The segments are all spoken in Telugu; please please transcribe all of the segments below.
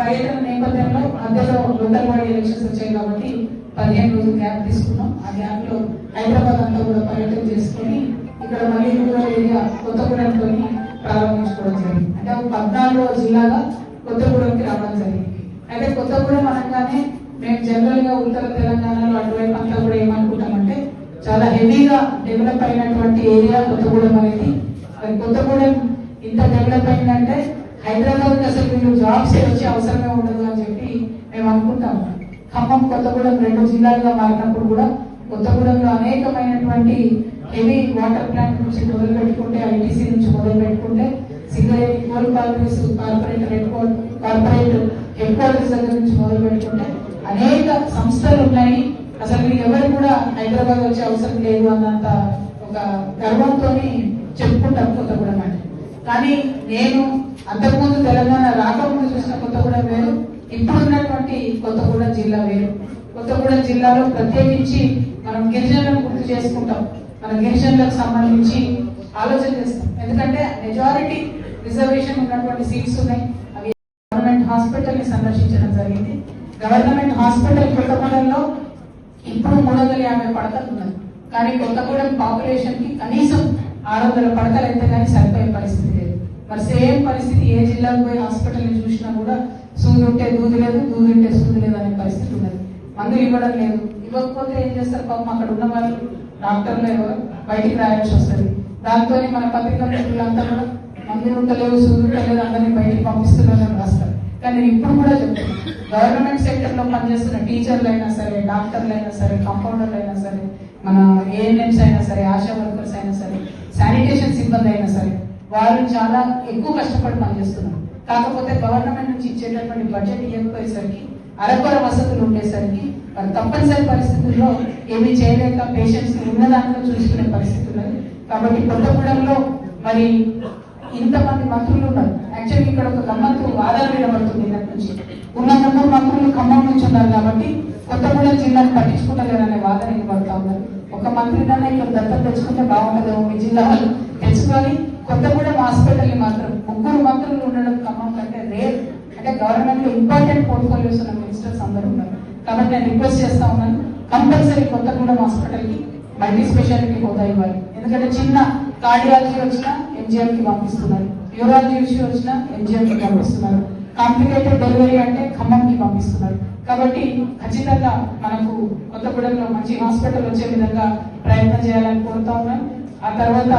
నేపథ్యంలో మధ్యలో లోకల్ ఎలక్షన్స్ వచ్చాయి కాబట్టి పదిహేను రోజులు గ్యాప్ తీసుకున్నాం. ఆ గ్యాప్లో హైదరాబాద్ అంతా కూడా పర్యటన చేసుకొని ఇక్కడ మళ్ళీ రూరల్ ఏరియా కొత్తగూడెంతో ప్రారంభించుకోవడం జరిగింది. అంటే ఒక పద్నాలుగో జిల్లాగా కొత్తగూడెంకి రావడం జరిగింది. అయితే కొత్తగూడెం అనగానే మేము జనరల్గా ఉత్తర తెలంగాణలో అటువైపు అంతా కూడా ఏమనుకుంటామంటే చాలా హెవీగా డెవలప్ అయినటువంటి ఏరియా కొత్తగూడెం అనేది. కొత్తగూడెం ఇంత డెవలప్ అయిందంటే హైదరాబాద్ అసలు జాబ్స్ వచ్చే అవసరమే ఉండదు అని చెప్పి మేము అనుకుంటాం ఖమ్మం కొత్తగూడెం రెండు జిల్లాలుగా మారినప్పుడు కూడా కొత్తగూడెంలో అనేకమైనటువంటి హెవీ వాటర్ ప్లాంట్ నుంచి మొదలు పెట్టుకుంటే ఐటీసీ నుంచి మొదలు పెట్టుకుంటే Singareni coal corporation corporate head corporate headquarters దగ్గర నుంచి మొదలు పెట్టుకుంటే అనేక సంస్థలు ఉన్నాయి అసలు మీరు ఎవరు కూడా హైదరాబాద్ వచ్చే అవసరం లేదు అన్నంత ఒక గర్వంతో చెప్పుకుంటాం కొత్తగూడెం అంటే. కానీ నేను అంతకుముందు తెలంగాణ రాకముందు చూసిన కొత్తగూడెం వేరు ఇప్పుడున్నటువంటి కొత్తగూడెం జిల్లా వేరు. కొత్తగూడెం జిల్లాలో ప్రత్యేకించి మనం గిరిజనులను గుర్తు చేసుకుంటాం. మన గిరిజనులకు సంబంధించి ఆలోచన చేస్తాం. ఎందుకంటే మెజారిటీ రిజర్వేషన్ ఉన్నటువంటి సీట్స్ ఉన్నాయి. అవి గవర్నమెంట్ హాస్పిటల్ని సందర్శించడం జరిగింది. గవర్నమెంట్ హాస్పిటల్ కొత్తగూడెంలో ఇప్పుడు మూడు వందల యాభై పడకలు ఉన్నాయి. కానీ కొత్తగూడెం పాపులేషన్కి కనీసం ఆరు వందల పడకలు అయితే కానీ సరిపోయే పరిస్థితి లేదు. మరి సేమ్ పరిస్థితి ఏ జిల్లాకు పోయి హాస్పిటల్ని చూసినా కూడా సూది ఉంటే దూది లేదు దూది ఉంటే సూది లేదు అనే పరిస్థితి ఉన్నది. మందులు ఇవ్వడం లేదు. ఇవ్వకపోతే ఏం చేస్తారు? పాపం అక్కడ ఉన్న వాళ్ళు డాక్టర్లు ఎవరు? బయటికి రాయాల్సి వస్తుంది. దాంతోనే మన పత్రికా మిత్రులంతా కూడా మందులు ఉంటలేవు సూది ఉంటలేదు అందరినీ బయటికి పంపిస్తున్నారని రాస్తారు. కానీ నేను ఇప్పుడు కూడా చెప్తాను గవర్నమెంట్ సెక్టర్లో పనిచేస్తున్న టీచర్లు అయినా సరే డాక్టర్లు అయినా సరే కంపౌండర్లు అయినా సరే మన ఏఎన్ఎంస్ అయినా సరే ఆశా వర్కర్స్ అయినా సరే శానిటేషన్ సిబ్బంది అయినా సరే వారు చాలా ఎక్కువ కష్టపడి పనిచేస్తున్నారు. కాకపోతే గవర్నమెంట్ నుంచి ఇచ్చేటటువంటి బడ్జెట్ ఇవ్వకపోయేసరికి అరకొర వసతులు ఉండేసరికి మరి తప్పనిసరి పరిస్థితుల్లో ఏమీ చేయలేక పేషెంట్స్ ఉన్న దాంట్లో చూసుకునే పరిస్థితి ఉన్నది కాబట్టి కొత్తగూడెంలో మరి ఇంతమంది మంత్రులు ఉన్నారు. యాక్చువల్లీ ఇక్కడ ఒక గమ్మత్తు వాదన వినబడుతుంది నిన్నటి నుంచి. ఉన్న ముగ్గురు మంత్రులు ఖమ్మం నుంచి ఉన్నారు కాబట్టి కొత్తగూడెం జిల్లాను పట్టించుకుంటలేరనే వాదన వినబడతా ఉన్నారు ఒక మంత్రి కన్నా ఇక్కడ దత్తత తెచ్చుకుంటే బాగుండదు. మీ జిల్లాలో తెచ్చుకొని కొత్తగూడెం హాస్పిటల్ని మాత్రం ముగ్గురు మంత్రులు ఉండడం ఖమ్మం కంటే రేర్ అంటే గవర్నమెంట్లో ఇంపార్టెంట్ పోర్ట్ఫోలియోస్ ఉన్న మినిస్టర్స్ అందరూ ఉన్నారు. కాబట్టి నేను రిక్వెస్ట్ చేస్తా ఉన్నాను. కంపల్సరీ కొత్తగూడెం హాస్పిటల్కి మల్టీ స్పెషాలిటీ హోదా ఇవ్వాలి. ఎందుకంటే చిన్న కార్డియాలజీ వచ్చినా ఎంజిఎంకి పంపిస్తున్నారు. యూరాలజీ విషయం వచ్చినా ఎంజిఎంకి పంపిస్తున్నారు. కాంప్లికేటెడ్ డెలివరీ అంటే ఖమ్మంకి పంపిస్తున్నారు. కాబట్టి ఖచ్చితంగా మనకు కొత్తగూడెంలో మంచి హాస్పిటల్ వచ్చే విధంగా ప్రయత్నం చేయాలని కోరుతా ఉన్నాను. ఆ తర్వాత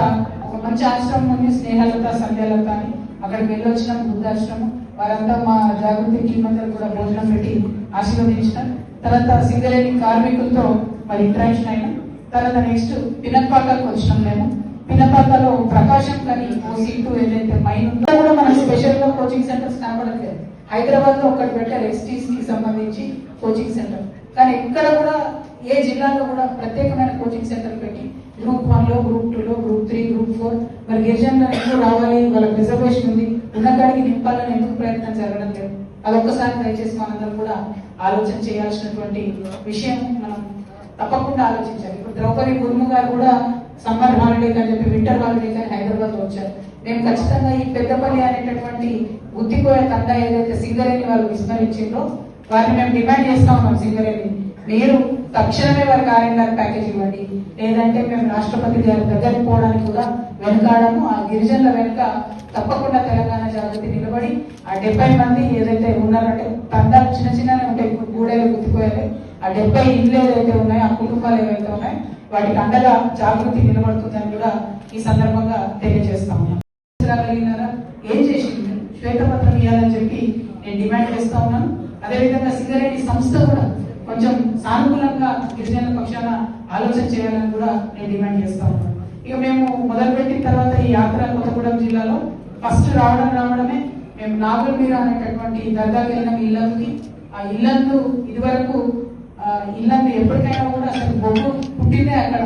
ఒక మంచి ఆశ్రమం ఉంది స్నేహలత సంధ్యలత అని. అక్కడికి వెళ్ళొచ్చిన వృద్ధాశ్రమం. వారంతా మా జాగృతి టీం అందరూ కూడా భోజనం పెట్టి ఆశీర్వదించిన తర్వాత సింగరేణి కార్మికులతో మరి ఇంటరాక్షన్ అయినా. తర్వాత నెక్స్ట్ పినక్పాకకు వచ్చినాం మేము. పినపాకలో ప్రకాశం కానీ ఓ సీటు ఏదైతే మైన్ ఉందో కూడా మన స్పెషల్గా కోచింగ్ సెంటర్స్ కనబడట్లేదు. హైదరాబాద్లో ఒకటి పెట్టారు ఎస్టీస్కి సంబంధించి కోచింగ్ సెంటర్ కానీ ఎక్కడ కూడా ఏ జిల్లాలో కూడా ప్రత్యేకమైన కోచింగ్ సెంటర్ పెట్టి గ్రూప్ వన్లో గ్రూప్ టూ లో గ్రూప్ త్రీ గ్రూప్ ఫోర్ మరి గిరిజనులు ఎందుకు రావాలి వాళ్ళకి రిజర్వేషన్ ఉంది. ఉన్నకాడికి నింపాలని ఎందుకు ప్రయత్నం జరగడం లేదు? అదొక్కసారి దయచేసి మనందరం కూడా ఆలోచన చేయాల్సినటువంటి విషయం మనం తప్పకుండా ఆలోచించాలి. ఇప్పుడు ద్రౌపది ముర్ము గారు కూడా సమ్మర్ హాలిడే అని చెప్పి వింటర్ హాలిడే కానీ హైదరాబాద్ వచ్చారు. మేము ఖచ్చితంగా ఈ పెద్దపల్లి అనేటటువంటి గుత్తిపోయే తండ ఏదైతే సింగరేణి వాళ్ళు విస్మరించిందో వారిని మేము డిమాండ్ చేస్తా ఉన్నాం సింగరేణి. మీరు తక్షణమే వారికి ఆర్ఎన్ఆర్ ప్యాకేజ్ ఇవ్వండి. లేదంటే మేము రాష్ట్రపతి గారి దగ్గరికి పోవడానికి కూడా వెనుకాడము. ఆ గిరిజనుల వెనుక తప్పకుండా తెలంగాణ జాగృతి నిలబడి ఆ డెబ్బై మంది ఏదైతే ఉన్నారంటే తండాలు చిన్న చిన్ననే ఉంటాయి. ఇప్పుడు గూడెలు ఆ డెబ్బై ఇండ్లు ఏదైతే ఉన్నాయో ఆ కుటుంబాలు ఏవైతే ఉన్నాయో వాటికి అండగా జాగృతి నిలబడుతుందని కూడా ఈ సందర్భంగా తెలియజేస్తా రాగలిగినారా ఏం చేసింది? శ్వేతపత్రం ఇవ్వాలని చెప్పి నేను డిమాండ్ చేస్తా ఉన్నాను. అదేవిధంగా సింగరేణి సంస్థ కూడా కొంచెం సానుకూలంగా గిరిజనుల పక్షాన ఆలోచన చేయాలని కూడా నేను డిమాండ్ చేస్తా ఉన్నాను. ఇక మేము మొదలుపెట్టిన తర్వాత ఈ యాత్ర కొత్తగూడెం జిల్లాలో ఫస్ట్ రావడం రావడమే మేము నాగుల్మీర అనేటటువంటి దర్గాకి వెళ్ళిన ఇళ్ళకి ఆ ఇల్లందు ఇదివరకు ఇల్లంతా ఇల్లందు ఎప్పటికైనా కూడా అసలు బొగ్గు పుట్టిందే అక్కడ.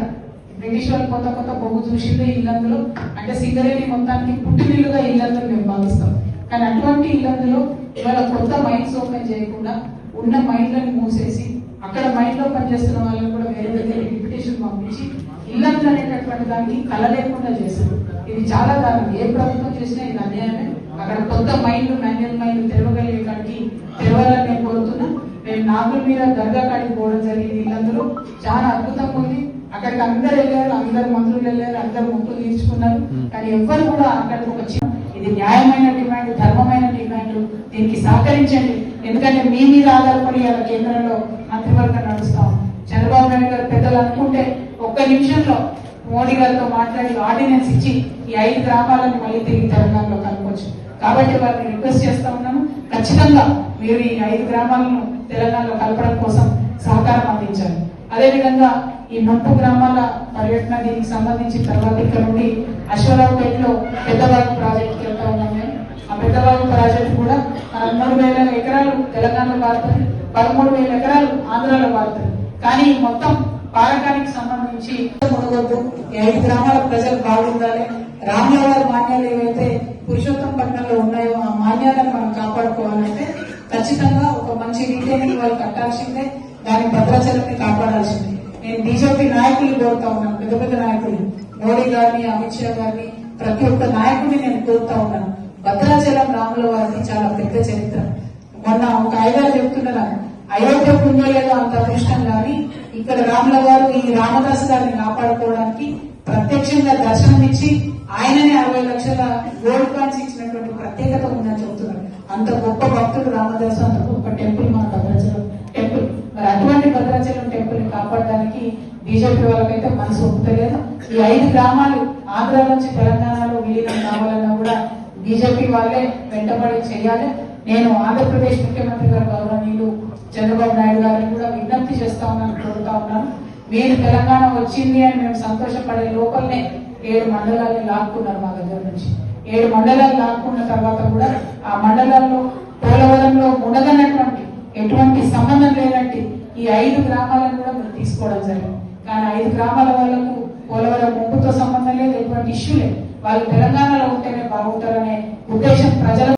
బ్రిటిష్ వాళ్ళు కొత్త కొత్త బొగ్గు చూసిందే ఇల్లందులో. అంటే సింగరేణి మొత్తానికి పుట్టినిల్లుగా ఇల్లందులు మేము భావిస్తాం. కానీ అటువంటి ఇల్లందులో ఇవాళ కొత్త మైండ్స్ ఓపెన్ చేయకుండా ఉన్న మైండ్లను మూసేసి అక్కడ మైండ్లో పనిచేస్తున్న వాళ్ళని కూడా వేరే వేరే డిప్యుటేషన్ పంపించి ఇల్లందు అనేటటువంటి దానికి కల లేకుండా చేశారు. ఇది చాలా దారుణం. ఏ ప్రభుత్వం చేసినా ఇది అన్యాయమే. అక్కడ కొత్త మైండ్లు మాన్యువల్ మైండ్లు తెరవగలిగేటానికి తెరవ తెరవాలని నేను కోరుతున్నా. మేము నాగుల మీద దర్గా కాడికి పోవడం జరిగింది. ఇల్లందులో చాలా అద్భుతంగా ఉంది. అక్కడికి అందరు వెళ్ళారు అందరు మంత్రులు వెళ్ళారు అందరు మొక్కులు తీర్చుకున్నారు. కానీ ఎవ్వరు కూడా అక్కడికి ఒక చిన్న ఇది న్యాయమైన డిమాండ్ ధర్మమైన డిమాండ్. దీనికి సహకరించండి. ఎందుకంటే మీ మీద ఆధారపడి అలా కేంద్రంలో మంత్రివర్గం నడుస్తాం చంద్రబాబు నాయుడు గారు పెద్దలు అనుకుంటే ఒక్క నిమిషంలో మోడీ గారితో మాట్లాడి ఆర్డినెన్స్ ఇచ్చి ఈ ఐదు గ్రామాలను మళ్ళీ తిరిగి తెలంగాణలో కనుకోవచ్చు కాబట్టి వారిని రిక్వెస్ట్ చేస్తా ఉన్నాను. ఖచ్చితంగా మీరు ఈ ఐదు గ్రామాలను తెలంగాణలో కలపడం కోసం సహకారం అందించారు. అదేవిధంగా ఈ ముంపు గ్రామాల పర్యటన దీనికి సంబంధించి తర్వాత ఇక్కడ నుండి అశ్వరావుపేటలో పెద్దవాగు ప్రాజెక్టు వెళ్తా ఉన్నాం మేము ఆ పెద్దవాగు ప్రాజెక్ట్ కూడా పదమూడు వేల ఎకరాలు తెలంగాణలో వాడుతుంది పదమూడు వేల ఎకరాలు ఆంధ్రాలో వాడుతుంది కానీ మొత్తం పాలకానికి సంబంధించి ఉండవద్దు ఐదు గ్రామాల ప్రజలు బాగుండాలి. రాములవారి మాన్యాలు ఏవైతే పురుషోత్తం పట్టణంలో ఉన్నాయో ఆ మాన్యాలను మనం కాపాడుకోవాలంటే ఖచ్చితంగా ఒక మంచి రీటైనింగ్ వాళ్ళు కట్టాల్సిందే దాని భద్రాచలంని కాపాడాల్సిందే. నేను బీజేపీ నాయకులు కోరుతా ఉన్నాను పెద్ద పెద్ద నాయకులు మోడీ గారిని అమిత్ షా గారిని ప్రతి ఒక్క నాయకుడిని నేను కోరుతా ఉన్నాను. భద్రాచలం రాముల వారికి చాలా పెద్ద చరిత్ర. మొన్న ఒక ఐదారు చెప్తున్నారు అయోధ్య ఉందో అంత అదృష్టం కానీ ఇక్కడ రాముల గారు ఈ రామదాస్ గారిని కాపాడుకోవడానికి ప్రత్యక్షంగా దర్శనం ఇచ్చి ఆయననే అరవై లక్షల గోల్డ్ కాయిన్స్ ఇచ్చినటువంటి ప్రత్యేకత ఉందని చెబుతున్నారు అంత గొప్ప భక్తుడు రామదాసు అంత గొప్ప టెంపుల్ మన భద్రాచలం టెంపుల్. మరి అటువంటి భద్రాచలం టెంపుల్ కాపాడడానికి బీజేపీ వాళ్ళకైతే మనసు ఒప్పుతలేదు ఈ ఐదు గ్రామాలు ఆంధ్ర నుంచి తెలంగాణలో విలీనం కావాలన్నా కూడా బీజేపీ వాళ్ళే వెంటబడి చేయాలి. నేను ఆంధ్రప్రదేశ్ ముఖ్యమంత్రి గారు గౌరవనీయులు చంద్రబాబు నాయుడు గారిని కూడా విజ్ఞప్తి చేస్తా ఉన్నాను కోరుతా ఉన్నాను. మీరు తెలంగాణ వచ్చింది అని మేము సంతోషపడే లోపలనే ఏడు మండలాన్ని లాక్కున్నారు మా దగ్గర నుంచి. ఏడు మండలాలు లాక్కున్న తర్వాత కూడా ఆ మండలాల్లో పోలవరంలో ఉండదన్నటువంటి ఎటువంటి సంబంధం లేనట్టి ఈ ఐదు గ్రామాలను కూడా మీరు తీసుకోవడం జరిగింది. కానీ ఐదు గ్రామాల వాళ్ళకు పోలవరం ముంపుతో సంబంధం లేదు ఎటువంటి ఇష్యూ లేదు. వాళ్ళు తెలంగాణలో ఉంటేనే బాగుంటారనే ఉద్దేశం ప్రజల